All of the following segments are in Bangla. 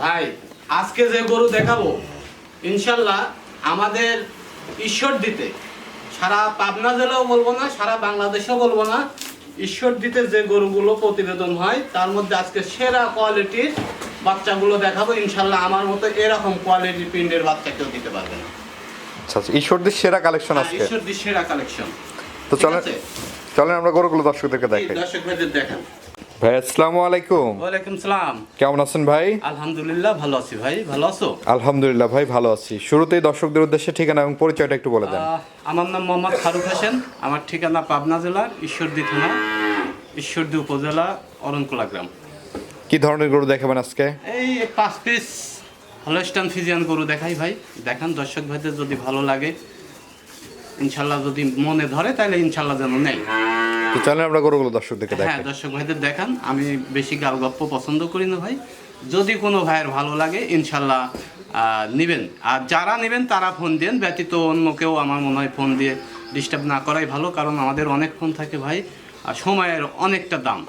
ভাই আজকে যে গরু দেখাবো ইনশাল্লাহ আমাদের ঈশ্বর দিতে। সারা পাবনা জেলাও বলব না সারা বাংলাদেশেও বলব না ঈশ্বর দিতে যে গরুগুলো প্রতিবেদন হয় তার মধ্যে আজকে সেরা কোয়ালিটির বাচ্চাগুলো দেখাবো। ইনশাল্লাহ আমার মতো এরকম কোয়ালিটির পিন্ডের বাচ্চা কেউ দিতে পারবে না। আচ্ছা আচ্ছা ঈশ্বরদের সেরা কালেকশন হ্যাঁ, আজকে। ঈশ্বর দি সেরা কালেকশন তো চলেন চলেন আমরা গরুগুলো দর্শকদেরকে দেখাই। দর্শক ভাইদের দেখেন। ভাই আসসালামু আলাইকুম। ওয়ালাইকুম সালাম। কেমন আছেন ভাই? আলহামদুলিল্লাহ ভালো আছি ভাই ভালো আছো? আলহামদুলিল্লাহ ভাই ভালো আছি। শুরুতেই দর্শকদের উদ্দেশ্যে ঠিকানা এবং পরিচয়টা একটু বলে দেন। আমার নাম মোহাম্মদ ফারুক হোসেন। আমার ঠিকানা পাবনা জেলার ঈশ্বরদী থানা ঈশ্বরদী উপজেলা অরণকুলা গ্রাম। কি ধরনের গরু দেখাবেন আজকে? এই পাঁচ পিস হলস্টান ফিজিয়ান গরু দেখাই ভাই। দেখান দর্শক ভাইদের যদি ভালো লাগে ইনশাল্লাহ যদি মনে ধরে তাহলে ইনশাল্লাহ যেন নেই তো চলেন আমরা গরুগুলো দর্শকদেরকে হ্যাঁ দেখাই। দর্শক ভাইদের দেখান। আমি বেশি গাল গপ্প পছন্দ করি না ভাই। যদি কোনো ভাইয়ের ভালো লাগে ইনশাল্লাহ নিবেন। আর যারা নেবেন তারা ফোন দেন ব্যতীত অন্য কেউ আমার মনে হয় ফোন দিয়ে ডিস্টার্ব না করাই ভালো কারণ আমাদের অনেক ফোন থাকে ভাই আর সময়ের অনেকটা দাম।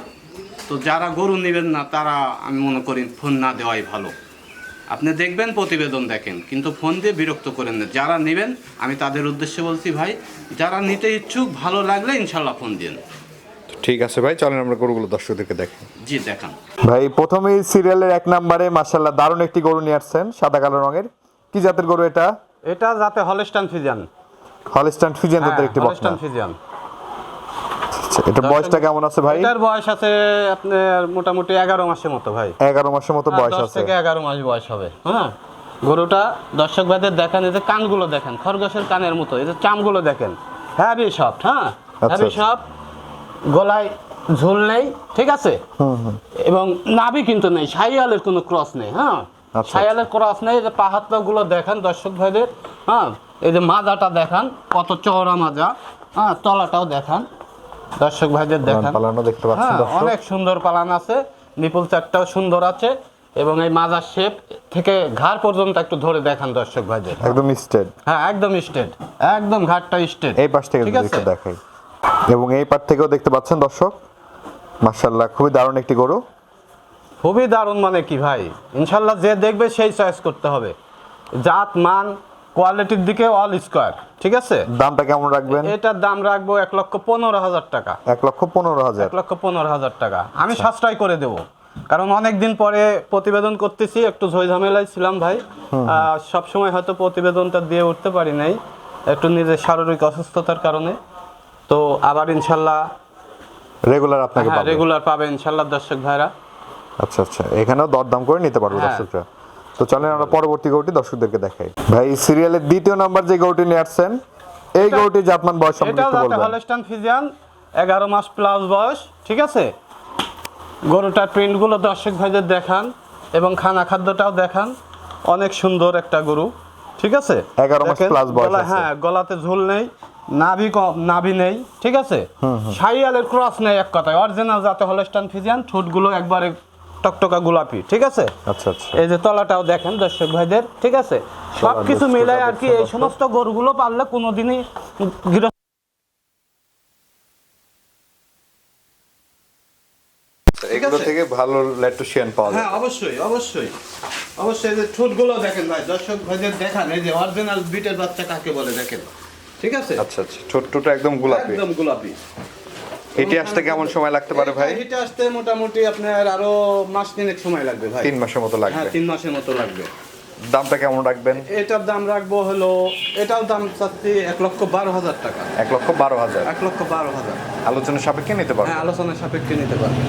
তো যারা গরু নেবেন না তারা আমি মনে করি ফোন না দেওয়াই ভালো। আপনি দেখবেন প্রতিবেদন দেখেন কিন্তু ফোন দিয়ে বিরক্ত করেন না। যারা নেবেন আমি তাদের উদ্দেশ্যে বলছি ভাই যারা নিতে ইচ্ছুক ভালো লাগলে ইনশাল্লাহ ফোন দিন ঠিক আছে ভাই চলেন আমরা গরুগুলো দর্শকদেরকে দেখাই জি দেখান। ভাই প্রথমেই সিরিয়ালের এক নম্বরে মার্শাল্লাহ দারুণ একটি গরু নিয়ে আসছেন সাদা কালো রঙের। কি জাতের গরু এটা? এটা যাতে হলস্টান ফিজিয়ান হলস্টাইন ফিজিয়ান জাতের একটি বকনা। হলস্টান ফিজিয়ান এটা বয়সটা কেমন আছে ভাই? এটার বয়স আছে আপনার মোটামুটি এগারো মাসের মতো ভাই। এগারো মাসের মতো বয়স দশ আছে। থেকে এগারো মাস বয়স হবে। হ্যাঁ গরুটা দর্শক ভাইদের দেখেন এই যে কানগুলো দেখেন খরগোশের কানের মতো এই যে চামগুলো দেখেন। হ্যাভি সফট হ্যাঁ আচ্ছা। সফট গলায় ঝুল নেই ঠিক আছে? এবং নাভি কিন্তু নেই সাইয়ালের কোনো ক্রস নেই হ্যাঁ? আচ্ছা। সাইয়ালের ক্রস নেই যে পাহাড়গুলো দেখেন দর্শক ভাইদের হ্যাঁ? এই যে মাজাটা দেখান কত চওড়া মাজা হ্যাঁ? তলাটাও দেখান দর্শক ভাইদের দেখান। পালানো দেখতে পাচ্ছেন হ্যাঁ অনেক সুন্দর পালান আছে নিপুল চারটাও সুন্দর আছে এবং এই মাজার শেপ থেকে ঘাড় পর্যন্ত একটু ধরে দেখান দর্শক ভাইদের। একদম স্টেট। হ্যাঁ একদম স্টেট একদম ঘাটটা স্টেট এই পাশ থেকে আছে? দেখাই। এবং এই পাশ থেকেও দেখতে পাচ্ছেন দর্শক মার্শাল্লাহ খুবই দারুণ একটি গরু। খুবই দারুণ মানে কি ভাই? ইনশাল্লাহ যে দেখবে সেই চয়েস করতে হবে। জাত মান কোয়ালিটির দিকে অল স্কোয়ার ঠিক আছে? দামটা কেমন রাখবেন? এটার দাম রাখব এক লক্ষ পনেরো হাজার টাকা। এক লক্ষ পনেরো হাজার। এক লক্ষ পনেরো হাজার টাকা। আমি সাশ্রয় করে দেব। কারণ অনেক দিন পরে প্রতিবেদন করতেছি একটু ঝই ঝামেলায় ছিলাম ভাই। সব সময় হয়তো প্রতিবেদনটা দিয়ে উঠতে পারি নাই একটু নিজের শারীরিক অসুস্থতার কারণে। তো আবার ইনশাল্লাহ রেগুলার আপনাকে হ্যাঁ রেগুলার পাবে ইনশাল্লাহ দর্শক ভাইরা। আচ্ছা আচ্ছা এখানেও দরদাম করে নিতে পারবে হ্যাঁ। দর্শকরা। তো চলেন আমরা পরবর্তী গরুটি দর্শকদেরকে দেখাই। ভাই সিরিয়ালের দ্বিতীয় নাম্বার যে গরুটি নিয়ে আসছেন এই এটা- গরুটি জাতমান বয়স সম্পর্কে একটু বলবেন। হলস্টান ফিজিয়ান এগারো মাস প্লাস বয়স ঠিক আছে? গরুটার প্রিন্টগুলো দর্শক ভাইদের দেখান এবং খানা খাদ্যটাও দেখান। অনেক সুন্দর একটা গরু ঠিক আছে? 11 মাস plus বয়স আছে। হ্যাঁ গলাতে ঝুল নেই নাভি নাভি নেই ঠিক আছে? সাইয়ালের ক্রস নেই এক কথায়। অরিজিনাল যাতে হলস্টান ফিজিয়ান ঠোঁটগুলো একবারে টকটকা গোলাপি ঠিক আছে? আচ্ছা আচ্ছা। এই যে তলাটাও দেখেন দর্শক ভাইদের ঠিক আছে? সব কিছু মিলাই আর কি এই সমস্ত গরুগুলো পারলে কোনোদিনই গৃহ এগুলো থেকে ভালো ল্যাটুশিয়ান পাওয়া যায়। হ্যাঁ অবশ্যই অবশ্যই। অবশ্যই এই যে ঠোঁটগুলো দেখেন ভাই দর্শক ভাইদের দেখান এই যে অরিজিনাল বিটের বাচ্চা কাকে বলে দেখেন। ঠিক আছে? আচ্ছা আচ্ছা ছোট ছোট একদম গোলাপি। একদম গোলাপি। এটি আসতে কেমন সময় লাগতে পারে ভাই? এটা আসতে মোটামুটি আপনার আরও মাস তিনেক সময় লাগবে ভাই। তিন মাসের মতো হ্যাঁ তিন মাসের মতো লাগবে। দামটা কেমন রাখবেন? এটার দাম রাখব হলো এটাও দাম চাচ্ছি এক লক্ষ বারো হাজার টাকা। এক লক্ষ বারো হাজার। এক লক্ষ বারো হাজার। আলোচনা সাপেক্ষে নিতে পারব। হ্যাঁ আলোচনা সাপেক্ষে নিতে পারবে।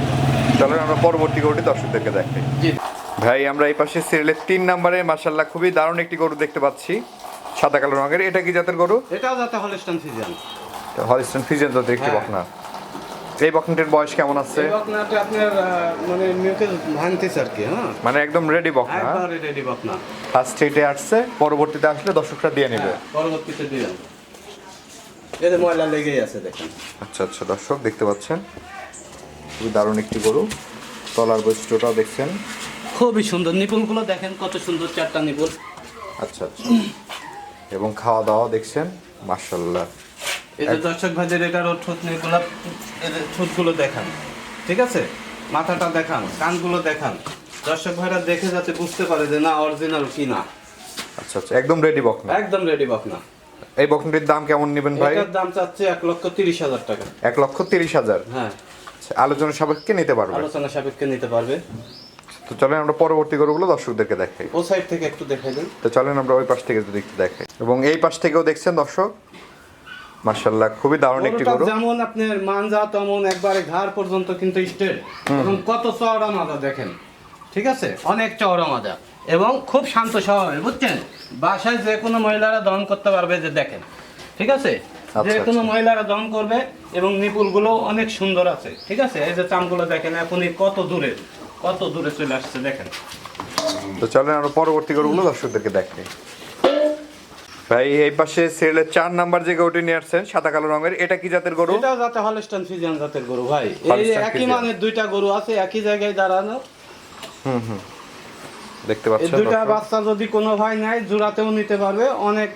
চলেন আমরা পরবর্তী গরুটি দর্শকদেরকে দেখাই। ভাই আমরা এই পাশে সিরিয়ালের তিন নম্বরে মার্শাল্লাহ খুবই দারুণ একটি গরু দেখতে পাচ্ছি। সাদা কালো রঙের এটা কি জাতের গরু? এটাও যাতে হলস্টান ফিজিয়ান হলিস্টন ফিজেন জাতের একটি হ্যাঁ। বকনা। এই বকনাটির বয়স কেমন আছে? এই বকনাটা আপনার মানে মিউকে ভাঙতেছে আর কি হ্যাঁ? মানে একদম রেডি বকনা। একবারে রেডি বকনা। ফার্স্ট স্টেটে আসছে পরবর্তীতে আসলে দর্শকরা দিয়ে নেবে। হ্যাঁ, পরবর্তীতে দিলাম এদের ময়লা লেগেই আছে দেখেন। আচ্ছা আচ্ছা দর্শক দেখতে পাচ্ছেন? খুবই দারুণ একটি গরু। তলার বৈশিষ্ট্যটাও দেখছেন। খুবই সুন্দর। নিপুলগুলো দেখেন কত সুন্দর চারটা নিপুল। আচ্ছা আচ্ছা। এবং খাওয়া দাওয়া দেখছেন মার্শাল্লাহ এদের দর্শক ভাইদের এটারও ঠোঁট এদের ঠোঁটগুলো দেখান ঠিক আছে? মাথাটা দেখান কানগুলো দেখান। দর্শক ভাইরা দেখে যাতে বুঝতে পারে যে না অরিজিনাল কি না। আচ্ছা আচ্ছা একদম রেডি বকনা। একদম রেডি বকনা। এই বকনাটির দাম কেমন নেবেন ভাই? এটার দাম চাচ্ছে এক লক্ষ তিরিশ হাজার টাকা। এক লক্ষ তিরিশ হাজার। হ্যাঁ। আলোচনা সাপেক্ষে নিতে পারবেন আলোচনা সাপেক্ষে নিতে পারবে। তো চলেন আমরা পরবর্তী গরুগুলো দর্শকদেরকে দেখাই। ও সাইড থেকে একটু দেখাই দেন। তো চলেন আমরা ওই পাশ থেকে যদি একটু দেখাই। এবং এই পাশ থেকেও দেখছেন দর্শক মার্শাল্লাহ খুবই দারুণ একটি গরু। যেমন আপনার মানজা তেমন একবারে ঘাড় পর্যন্ত কিন্তু স্টেট। এবং কত চওড়া মাজা দেখেন। ঠিক আছে? অনেক চওড়া মাজা এবং খুব শান্ত স্বভাবের বুঝছেন? বাসায় যে কোনো মহিলারা দহন করতে পারবে যে দেখেন। ঠিক আছে? আচ্ছা, যে কোনো আচ্ছা। মহিলারা দহন করবে এবং নিপুলগুলো অনেক সুন্দর আছে। ঠিক আছে? এই যে চামগুলো দেখেন এখনই কত দূরে কত দূরে চলে আসছে দেখেন। তো চলেন আমরা পরবর্তী গরুগুলো দর্শকদেরকে দেখাই ভাই এই পাশে সিরিয়ালের চার নাম্বার যে গরুটি নিয়ে আসছেন সাদা কালো রঙের এটা কি জাতের গরু? এটা যাতে হলস্টান ফিজিয়ান জাতের গরু ভাই। এই একই মানের দুইটা গরু আছে একই জায়গায় দাঁড়ানো দেখতে পাচ্ছেন দুইটা বাচ্চা যদি কোনো ভাই নেয় জোড়াতেও নিতে পারবে অনেক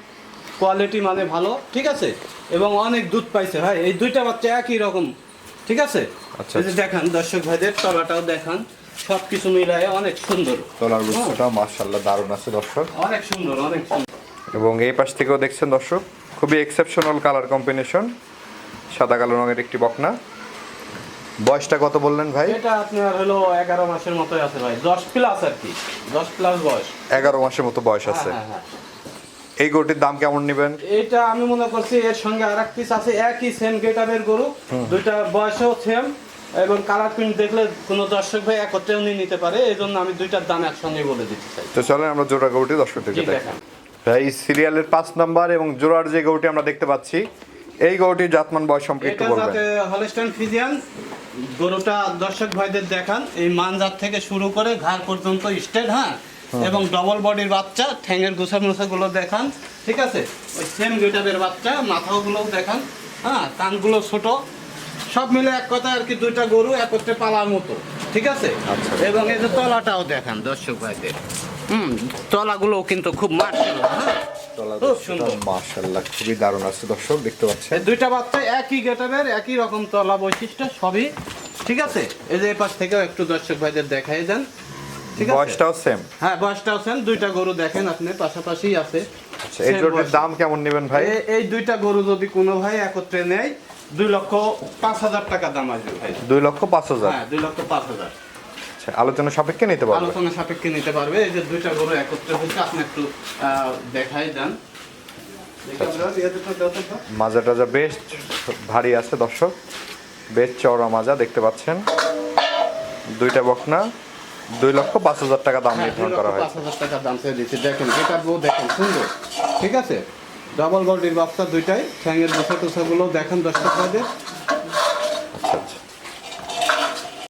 কোয়ালিটি মানে ভালো ঠিক আছে? এবং অনেক দুধ পাইছে ভাই। এই দুইটা বাচ্চা একই রকম ঠিক আছে? আচ্ছা, দেখান দর্শক ভাইদের তলাটাও দেখান। সব কিছু মিলায় অনেক সুন্দর। তলার বস্তুটা মার্শাল্লাহ দারুণ আছে দর্শক। অনেক সুন্দর অনেক সুন্দর। এবং এই পাশ থেকেও দেখছেন দর্শক খুবই এক্সেপশনাল কালার কম্বিনেশন সাদা কালো রঙের একটি বকনা। বয়সটা কত বললেন ভাই? এটা আপনার হলো এগারো মাসের মতোই আছে ভাই। দশ প্লাস আর কি। দশ প্লাস বয়স। এগারো মাসের মতো বয়স আছে। হ্যাঁ, হ্যাঁ, হ্যাঁ। এই গরুটির দাম কেমন নেবেন? এটা আমি মনে করছি এর সঙ্গে আর এক পিস আছে একই সেম গেটারের গরু। দুইটা বয়সও সেম এবং কালার প্রিন্ট দেখলে কোনো দর্শক ভাই একত্রেও নিয়ে নিতে পারে এই জন্য আমি দুইটার দাম একসঙ্গে বলে দিতে চাই। তো চলেন আমরা জোড়া দর্শকদেরকে জি, দেখাই দেখান। ভাই সিরিয়ালের পাঁচ নাম্বার এবং জোড়ার যে গরুটি আমরা দেখতে পাচ্ছি এই গরুটির জাতমান বয়স সম্পর্কে একটু এটা বলবেন। যাতে হলস্টাইন ফিজিয়ান গরুটা দর্শক ভাইদের দেখান এই মানজাত থেকে শুরু করে ঘাড় পর্যন্ত স্টেট হ্যাঁ? এবং ডবল বডির বাচ্চা ঠ্যাঙের গোছা গুলো দেখান ঠিক আছে? ওই সেম গেটাবের বাচ্চা মাথাগুলোও দেখান হ্যাঁ? কানগুলো ছোট সব মিলে এক কথা আর কি দুইটা গরু একত্রে পালার মতো ঠিক আছে? আচ্ছা। এবং এই যে তলাটাও দেখেন দর্শক ভাইদের। হুম তলাগুলোও কিন্তু খুব হ্যাঁ? খুব সুন্দর। মাশাল্লাহ খুবই দারুণ আছে দর্শক দেখতে পাচ্ছেন? দুইটা বাচ্চা একই গেটারের একই রকম তলা বৈশিষ্ট্য সবই ঠিক আছে? এই যে এই পাশ থেকেও একটু দর্শক ভাইদের দেখাই দেন ঠিক আছে? বয়সটাও সেম হ্যাঁ বয়সটাও সেম দুইটা গরু দেখেন আপনি পাশাপাশি আছে। আচ্ছা এই দাম কেমন নেবেন ভাই? এই দুইটা গরু যদি কোনো ভাই একত্রে নেয় দুই লক্ষ পাঁচ হাজার টাকা দাম আসবে ভাই। দুই লক্ষ পাঁচ হাজার? হ্যাঁ দুই লক্ষ পাঁচ হাজার। আচ্ছা আলোচনা সাপেক্ষে নিতে পারবেন আলোচনা সাপেক্ষে নিতে পারবে। এই যে দুইটা গরু একত্রে হচ্ছে আপনি একটু দেখাই দেন। তো। মাজা টাজা বেশ ভারী আছে দর্শক। বেশ চওড়া মাজা দেখতে পাচ্ছেন। দুইটা বকনা দুই লক্ষ পাঁচ হাজার টাকা দাম হ্যাঁ, নির্ধারণ করা লক্ষ পাঁচ হাজার টাকা দাম দিচ্ছি। দেখেন এটা দেখেন সুন্দর। ঠিক আছে? ডবল গল্ডির বাচ্চা দুইটাই ঠ্যাঙের বসা টোসাগুলো দেখেন দর্শক ভাইদের আচ্ছা